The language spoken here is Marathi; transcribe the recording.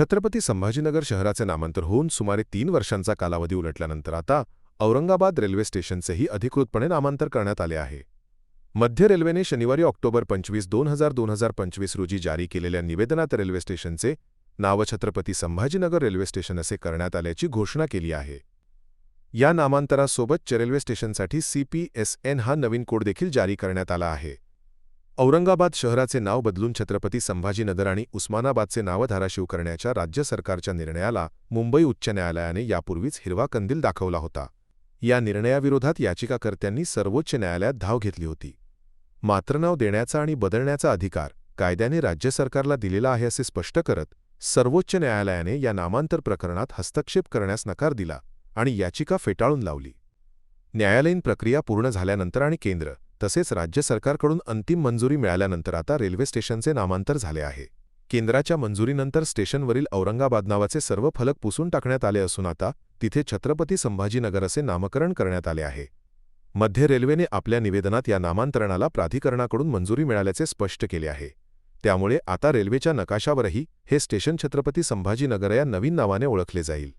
छत्रपती संभाजीनगर शहराचे नामांतर होऊन सुमारे तीन वर्षांचा कालावधी उलटल्यानंतर आता औरंगाबाद रेल्वे स्टेशनचेही अधिकृतपणे नामांतर करण्यात आले आहे. मध्य रेल्वेने शनिवारी ऑक्टोबर पंचवीस दोन हजार दोन हजार पंचवीस रोजी जारी केलेल्या निवेदनात रेल्वे स्टेशनचे नाव छत्रपती संभाजीनगर रेल्वे स्टेशन असे करण्यात आल्याची घोषणा केली आहे. या नामांतरासोबत रेल्वे स्टेशनसाठी सीपीएसएन हा नवीन कोड देखील जारी करण्यात आला आहे. औरंगाबाद शहराचे नाव बदलून छत्रपती संभाजीनगर आणि उस्मानाबादचे नाव धाराशिव करण्याच्या राज्य सरकारच्या निर्णयाला मुंबई उच्च न्यायालयाने यापूर्वीच हिरवा कंदील दाखवला होता. या निर्णयाविरोधात याचिकाकर्त्यांनी सर्वोच्च न्यायालयात धाव घेतली होती. मात्र नाव देण्याचा आणि बदलण्याचा अधिकार कायद्याने राज्य सरकारला दिलेला आहे असे स्पष्ट करत सर्वोच्च न्यायालयाने या नामांतर प्रकरणात हस्तक्षेप करण्यास नकार दिला आणि याचिका फेटाळून लावली. न्यायालयीन प्रक्रिया पूर्ण झाल्यानंतर आणि केंद्र तसेच राज्य सरकारकडून अंतिम मंजुरी मिळाल्यानंतर आता रेल्वे स्टेशनचे नामांतर झाले आहे. केंद्राच्या मंजुरीनंतर स्टेशनवरील औरंगाबाद नावाचे सर्व फलक पुसून टाकण्यात आले असून आता तिथे छत्रपती संभाजीनगर असे नामकरण करण्यात आले आहे. मध्य रेल्वेने आपल्या निवेदनात या नामांतरणाला प्राधिकरणाकडून मंजुरी मिळाल्याचे स्पष्ट केले आहे. त्यामुळे आता रेल्वेच्या नकाशावरही हे स्टेशन छत्रपती संभाजीनगर या नवीन नावाने ओळखले जाईल.